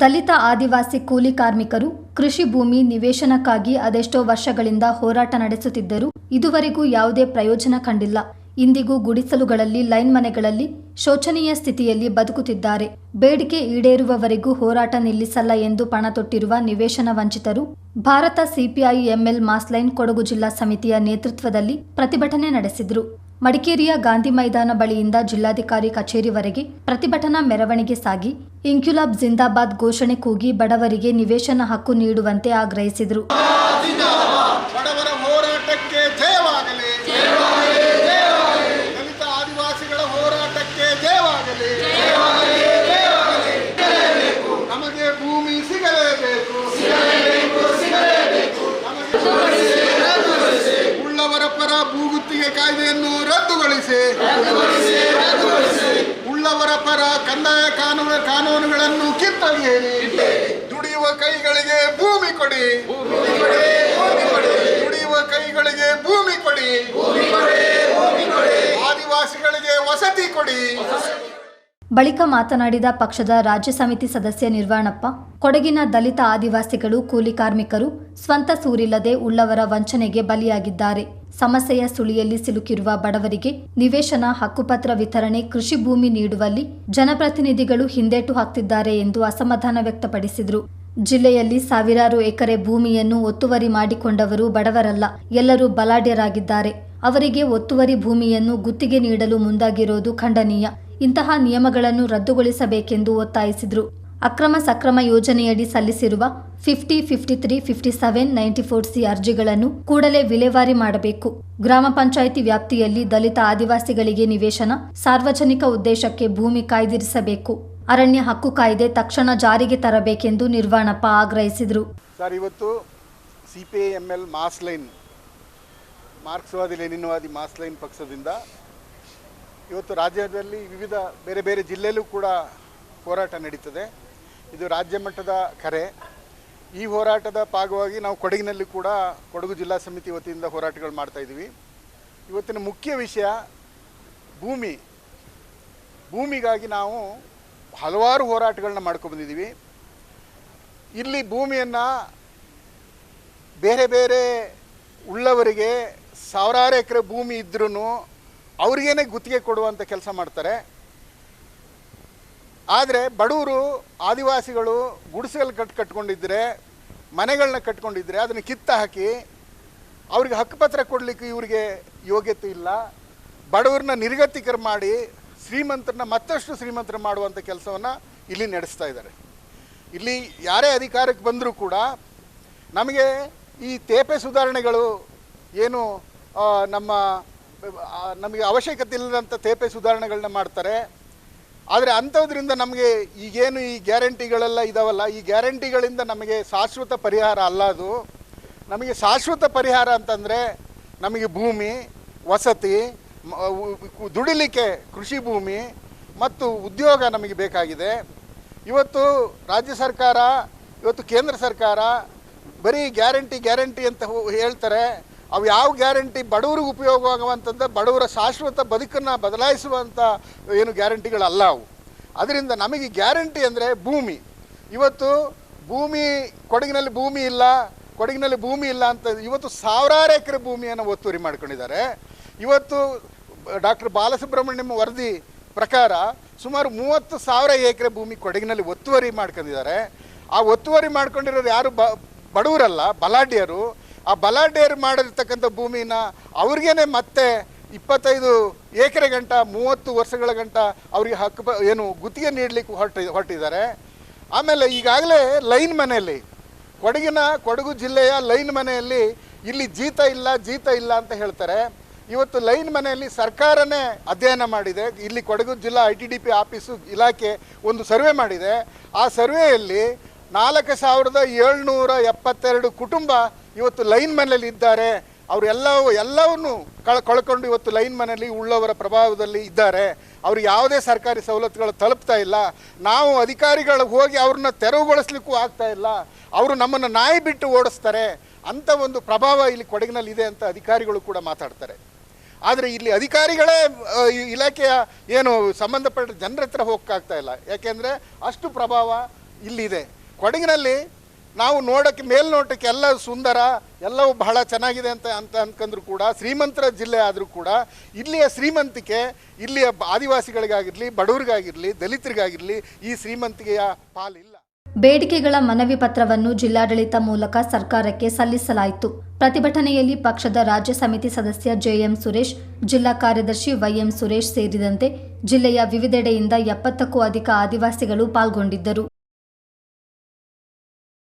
ದಲಿತ ಆದಿವಾಸಿ ಕೂಲಿ ಕಾರ್ಮಿಕರು ಕೃಷಿ ಭೂಮಿ ನಿವೇಶನಕ್ಕಾಗಿ ಅದೆಷ್ಟೋ ವರ್ಷಗಳಿಂದ ಹೋರಾಟ ನಡೆಸುತ್ತಿದ್ದರೂ ಇದುವರೆಗೂ ಯಾವುದೇ ಪ್ರಯೋಜನ ಕಂಡಿಲ್ಲ. ಇಂದಿಗೂ ಗುಡಿಸಲುಗಳಲ್ಲಿ, ಲೈನ್ ಮನೆಗಳಲ್ಲಿ ಶೋಚನೀಯ ಸ್ಥಿತಿಯಲ್ಲಿ ಬದುಕುತ್ತಿದ್ದಾರೆ. ಬೇಡಿಕೆ ಈಡೇರುವವರೆಗೂ ಹೋರಾಟ ನಿಲ್ಲಿಸಲ್ಲ ಎಂದು ಪಣ ತೊಟ್ಟಿರುವ ನಿವೇಶನ ವಂಚಿತರು, Bharat CPI ML mass line Kodagu ಜಿಲ್ಲಾ ಸಮಿತಿಯ ನೇತೃತ್ವದಲ್ಲಿ ಪ್ರತಿಭಟನೆ ನಡೆಸಿದರು. ಮಡಿಕೇರಿಯ ಗಾಂಧಿ ಮೈದಾನ ಬಳಿಯಿಂದ ಜಿಲ್ಲಾಧಿಕಾರಿ ಕಚೇರಿವರೆಗೆ ಪ್ರತಿಭಟನಾ ಮೆರವಣಿಗೆ ಸಾಗಿ ಇಂಕ್ಯುಲಾಬ್ ಜಿಂದಾಬಾದ್ ಘೋಷಣೆ ಕೂಗಿ ಬಡವರಿಗೆ ನಿವೇಶನ ಹಕ್ಕು ನೀಡುವಂತೆ ಆಗ್ರಹಿಸಿದರು. ಕಾಯ್ದೆಯನ್ನು ರದ್ದುಗೊಳಿಸಿ. ಉಳ್ಳವರ ಪರ ಕಂದಾಯ ಕಾನೂನು ಕಾನೂನುಗಳನ್ನು ಕಿತ್ತೊಗೆಯಿರಿ. ದುಡಿಯುವ ಕೈಗಳಿಗೆ ಭೂಮಿ ಕೊಡಿ. ದುಡಿಯುವ ಕೈಗಳಿಗೆ ಭೂಮಿ ಕೊಡಿ. ಆದಿವಾಸಿಗಳಿಗೆ ವಸತಿ ಕೊಡಿ. ಬಳಿಕ ಮಾತನಾಡಿದ ಪಕ್ಷದ ರಾಜ್ಯ ಸಮಿತಿ ಸದಸ್ಯ ನಿರ್ವಾಣಪ್ಪ, ಕೊಡಗಿನ ದಲಿತ ಆದಿವಾಸಿಗಳು, ಕೂಲಿ ಕಾರ್ಮಿಕರು ಸ್ವಂತ ಸೂರಿಲ್ಲದೆ ಉಳ್ಳವರ ವಂಚನೆಗೆ ಬಲಿಯಾಗಿದ್ದಾರೆ. ಸಮಸ್ಯೆಯ ಸುಳಿಯಲ್ಲಿ ಸಿಲುಕಿರುವ ಬಡವರಿಗೆ ನಿವೇಶನ, ಹಕ್ಕುಪತ್ರ ವಿತರಣೆ, ಕೃಷಿ ಭೂಮಿ ನೀಡುವಲ್ಲಿ ಜನಪ್ರತಿನಿಧಿಗಳು ಹಿಂದೇಟು ಹಾಕ್ತಿದ್ದಾರೆ ಎಂದು ಅಸಮಾಧಾನ ವ್ಯಕ್ತಪಡಿಸಿದರು. ಜಿಲ್ಲೆಯಲ್ಲಿ ಸಾವಿರಾರು ಎಕರೆ ಭೂಮಿಯನ್ನು ಒತ್ತುವರಿ ಮಾಡಿಕೊಂಡವರು ಬಡವರಲ್ಲ, ಎಲ್ಲರೂ ಬಲಾಢ್ಯರಾಗಿದ್ದಾರೆ. ಅವರಿಗೆ ಒತ್ತುವರಿ ಭೂಮಿಯನ್ನು ಗುತ್ತಿಗೆ ನೀಡಲು ಮುಂದಾಗಿರೋದು ಖಂಡನೀಯ. ಇಂತಹ ನಿಯಮಗಳನ್ನು ರದ್ದುಗೊಳಿಸಬೇಕೆಂದು ಒತ್ತಾಯಿಸಿದರು. ಅಕ್ರಮ ಸಕ್ರಮ ಯೋಜನೆಯಡಿ ಸಲ್ಲಿಸಿರುವ fifty fifty three fifty seven ninety four C ಅರ್ಜಿಗಳನ್ನು ಕೂಡಲೇ ವಿಲೇವಾರಿ ಮಾಡಬೇಕು. ಗ್ರಾಮ ಪಂಚಾಯಿತಿ ವ್ಯಾಪ್ತಿಯಲ್ಲಿ ದಲಿತ ಆದಿವಾಸಿಗಳಿಗೆ ನಿವೇಶನ ಸಾರ್ವಜನಿಕ ಉದ್ದೇಶಕ್ಕೆ ಭೂಮಿ ಕಾಯ್ದಿರಿಸಬೇಕು. ಅರಣ್ಯ ಹಕ್ಕು ಕಾಯ್ದೆ ತಕ್ಷಣ ಜಾರಿಗೆ ತರಬೇಕೆಂದು ನಿರ್ವಾಣಪ್ಪ ಆಗ್ರಹಿಸಿದರು. ಸರ್, ಇವತ್ತು C P I M L mass line ಮಾರ್ಕ್ಸ್ವಾದಿ mass line ಪಕ್ಷದಿಂದ ಇವತ್ತು ರಾಜ್ಯದಲ್ಲಿ ವಿವಿಧ ಬೇರೆ ಬೇರೆ ಜಿಲ್ಲೆಯಲ್ಲೂ ಕೂಡ ಹೋರಾಟ ನಡೀತದೆ. ಇದು ರಾಜ್ಯ ಮಟ್ಟದ ಕರೆ. ಈ ಹೋರಾಟದ ಭಾಗವಾಗಿ ನಾವು ಕೊಡಗಿನಲ್ಲಿ ಕೂಡ ಕೊಡಗು ಜಿಲ್ಲಾ ಸಮಿತಿ ವತಿಯಿಂದ ಹೋರಾಟಗಳು ಮಾಡ್ತಾ ಇದ್ದೀವಿ. ಇವತ್ತಿನ ಮುಖ್ಯ ವಿಷಯ ಭೂಮಿ. ಭೂಮಿಗಾಗಿ ನಾವು ಹಲವಾರು ಹೋರಾಟಗಳನ್ನ ಮಾಡ್ಕೊಬಂದಿದ್ದೀವಿ ಇಲ್ಲಿ ಭೂಮಿಯನ್ನು ಬೇರೆ ಬೇರೆ ಉಳ್ಳವರಿಗೆ ಸಾವಿರಾರು ಎಕರೆ ಭೂಮಿ ಇದ್ರೂ ಅವ್ರಿಗೇನೆ ಗುತ್ತಿಗೆ ಕೊಡುವಂಥ ಕೆಲಸ ಮಾಡ್ತಾರೆ. ಆದರೆ ಬಡವರು ಆದಿವಾಸಿಗಳು ಗುಡಿಸಲು ಕಟ್ ಕಟ್ಕೊಂಡಿದ್ರೆ ಮನೆಗಳನ್ನ ಕಟ್ಕೊಂಡಿದ್ರೆ ಅದನ್ನು ಕಿತ್ತ ಹಾಕಿ ಅವ್ರಿಗೆ ಹಕ್ಕುಪತ್ರ ಕೊಡಲಿಕ್ಕೆ ಇವರಿಗೆ ಯೋಗ್ಯತೆ ಇಲ್ಲ. ಬಡವ್ರನ್ನ ನಿರ್ಗತಿಕರ ಮಾಡಿ ಶ್ರೀಮಂತರನ್ನ ಮತ್ತಷ್ಟು ಶ್ರೀಮಂತರ ಮಾಡುವಂಥ ಕೆಲಸವನ್ನು ಇಲ್ಲಿ ನಡೆಸ್ತಾ ಇದ್ದಾರೆ. ಇಲ್ಲಿ ಯಾರೇ ಅಧಿಕಾರಕ್ಕೆ ಬಂದರೂ ಕೂಡ ನಮಗೆ ಈ ತೇಪೆ ಸುಧಾರಣೆಗಳು ಏನು ನಮ್ಮ ನಮಗೆ ಅವಶ್ಯಕತೆ ಇಲ್ಲದಂಥ ತೇಪೆ ಸುಧಾರಣೆಗಳನ್ನ ಮಾಡ್ತಾರೆ. ಆದರೆ ಅಂಥದ್ರಿಂದ ನಮಗೆ ಈಗೇನು ಈ ಗ್ಯಾರಂಟಿಗಳೆಲ್ಲ ಇದಾವಲ್ಲ, ಈ ಗ್ಯಾರಂಟಿಗಳಿಂದ ನಮಗೆ ಶಾಶ್ವತ ಪರಿಹಾರ ಅಲ್ಲ ಅದು. ನಮಗೆ ಶಾಶ್ವತ ಪರಿಹಾರ ಅಂತಂದರೆ ನಮಗೆ ಭೂಮಿ, ವಸತಿ ದುಡಿಲಿಕ್ಕೆ ಕೃಷಿ ಭೂಮಿ ಮತ್ತು ಉದ್ಯೋಗ ನಮಗೆ ಬೇಕಾಗಿದೆ. ಇವತ್ತು ರಾಜ್ಯ ಸರ್ಕಾರ, ಇವತ್ತು ಕೇಂದ್ರ ಸರ್ಕಾರ ಬರೀ ಗ್ಯಾರಂಟಿ ಗ್ಯಾರಂಟಿ ಅಂತ ಹೇಳ್ತಾರೆ. ಅವು ಯಾವ ಗ್ಯಾರಂಟಿ ಬಡವರಿಗೆ ಉಪಯೋಗವಾಗುವಂಥದ್ದು ಬಡವರ ಶಾಶ್ವತ ಬದುಕನ್ನು ಬದಲಾಯಿಸುವಂಥ ಏನು ಗ್ಯಾರಂಟಿಗಳಲ್ಲ ಅವು. ಅದರಿಂದ ನಮಗೆ ಗ್ಯಾರಂಟಿ ಅಂದರೆ ಭೂಮಿ. ಇವತ್ತು ಭೂಮಿ, ಕೊಡಗಿನಲ್ಲಿ ಭೂಮಿ ಇಲ್ಲ, ಕೊಡಗಿನಲ್ಲಿ ಭೂಮಿ ಇಲ್ಲ ಅಂತ ಇವತ್ತು ಸಾವಿರಾರು ಎಕರೆ ಭೂಮಿಯನ್ನು ಒತ್ತುವರಿ ಮಾಡ್ಕೊಂಡಿದ್ದಾರೆ. ಇವತ್ತು ಡಾಕ್ಟರ್ ಬಾಲಸುಬ್ರಹ್ಮಣ್ಯಂ ವರದಿ ಪ್ರಕಾರ ಸುಮಾರು ಮೂವತ್ತು ಸಾವಿರ ಎಕರೆ ಭೂಮಿ ಕೊಡಗಿನಲ್ಲಿ ಒತ್ತುವರಿ ಮಾಡ್ಕೊಂಡಿದ್ದಾರೆ. ಆ ಒತ್ತುವರಿ ಮಾಡ್ಕೊಂಡಿರೋರು ಯಾರು ಬಡವರಲ್ಲ, ಬಲಾಢ್ಯರು. ಆ ಬಲಾಢ್ಯರು ಮಾಡಿರ್ತಕ್ಕಂಥ ಭೂಮಿನ ಅವ್ರಿಗೇನೆ ಮತ್ತೆ ಇಪ್ಪತ್ತೈದು ಎಕರೆ ಗಂಟ, ಮೂವತ್ತು ವರ್ಷಗಳ ಗಂಟ ಅವರಿಗೆ ಹಕ್ಕು ಏನು ಗುತ್ತಿಗೆ ನೀಡಲಿಕ್ಕೆ ಹೊರಟಿ, ಹೊರಟಿದ್ದಾರೆ. ಆಮೇಲೆ ಈಗಾಗಲೇ ಲೈನ್ ಮನೆಯಲ್ಲಿ, ಕೊಡಗಿನ ಕೊಡಗು ಜಿಲ್ಲೆಯ ಲೈನ್ ಮನೆಯಲ್ಲಿ ಇಲ್ಲಿ ಜೀತ ಇಲ್ಲ ಜೀತ ಇಲ್ಲ ಅಂತ ಹೇಳ್ತಾರೆ. ಇವತ್ತು ಲೈನ್ ಮನೆಯಲ್ಲಿ ಸರ್ಕಾರನೇ ಅಧ್ಯಯನ ಮಾಡಿದೆ. ಇಲ್ಲಿ ಕೊಡಗು ಜಿಲ್ಲಾ I T D P office ಇಲಾಖೆ ಒಂದು ಸರ್ವೆ ಮಾಡಿದೆ. ಆ ಸರ್ವೆಯಲ್ಲಿ ನಾಲ್ಕು ಸಾವಿರದ ಏಳ್ನೂರ ಎಪ್ಪತ್ತೆರಡು ಕುಟುಂಬ ಇವತ್ತು ಲೈನ್ ಮನೆಯಲ್ಲಿ ಇದ್ದಾರೆ ಅವರೆಲ್ಲ ಎಲ್ಲವನ್ನು ಕಳ್, ಕಳ್ಕೊಂಡು ಇವತ್ತು ಲೈನ್ ಮನೆಯಲ್ಲಿ ಉಳ್ಳವರ ಪ್ರಭಾವದಲ್ಲಿ ಇದ್ದಾರೆ. ಅವರು ಯಾವುದೇ ಸರ್ಕಾರಿ ಸವಲತ್ತುಗಳು ತಲುಪ್ತಾ ಇಲ್ಲ. ನಾವು ಅಧಿಕಾರಿಗಳು ಹೋಗಿ ಅವ್ರನ್ನ ತೆರವುಗೊಳಿಸ್ಲಿಕ್ಕೂ ಆಗ್ತಾ ಇಲ್ಲ. ಅವರು ನಮ್ಮನ್ನು ನಾಯಿ ಬಿಟ್ಟು ಓಡಿಸ್ತಾರೆ. ಅಂಥ ಒಂದು ಪ್ರಭಾವ ಇಲ್ಲಿ ಕೊಡಗಿನಲ್ಲಿ ಇದೆ ಅಂತ ಅಧಿಕಾರಿಗಳು ಕೂಡ ಮಾತಾಡ್ತಾರೆ. ಆದರೆ ಇಲ್ಲಿ ಅಧಿಕಾರಿಗಳೇ ಇಲಾಖೆಯ ಏನು ಸಂಬಂಧಪಟ್ಟ ಜನರ ಹತ್ರ ಹೋಗಕ್ಕಾಗ್ತಾ ಇಲ್ಲ. ಯಾಕೆಂದರೆ ಅಷ್ಟು ಪ್ರಭಾವ ಇಲ್ಲಿದೆ. ಕೊಡಗಿನಲ್ಲಿ ನಾವು ನೋಡಕ್ಕೆ ಮೇಲ್ನೋಟಕ್ಕೆ ಎಲ್ಲ ಸುಂದರ, ಎಲ್ಲವೂ ಬಹಳ ಚೆನ್ನಾಗಿದೆ ಅಂತ ಅಂತ ಅಂದ್ಕಂದ್ರು ಕೂಡ, ಶ್ರೀಮಂತರ ಜಿಲ್ಲೆ ಆದರೂ ಕೂಡ, ಇಲ್ಲಿಯ ಶ್ರೀಮಂತಿಕೆ, ಇಲ್ಲಿಯ ಆದಿವಾಸಿಗಳಿಗಾಗಿರಲಿ, ಬಡವರಿಗಾಗಿರಲಿ, ದಲಿತರಿಗಾಗಿರಲಿ, ಈ ಶ್ರೀಮಂತಿಕೆಯ ಪಾಲಿಲ್ಲ. ಬೇಡಿಕೆಗಳ ಮನವಿ ಪತ್ರವನ್ನು ಜಿಲ್ಲಾಡಳಿತ ಮೂಲಕ ಸರ್ಕಾರಕ್ಕೆ ಸಲ್ಲಿಸಲಾಯಿತು. ಪ್ರತಿಭಟನೆಯಲ್ಲಿ ಪಕ್ಷದ ರಾಜ್ಯ ಸಮಿತಿ ಸದಸ್ಯ ಜೆಎಂ ಸುರೇಶ್, ಜಿಲ್ಲಾ ಕಾರ್ಯದರ್ಶಿ ವೈಎಂ ಸುರೇಶ್ ಸೇರಿದಂತೆ ಜಿಲ್ಲೆಯ ವಿವಿಧೆಡೆಯಿಂದ ಎಪ್ಪತ್ತಕ್ಕೂ ಅಧಿಕ ಆದಿವಾಸಿಗಳು ಪಾಲ್ಗೊಂಡಿದ್ದರು.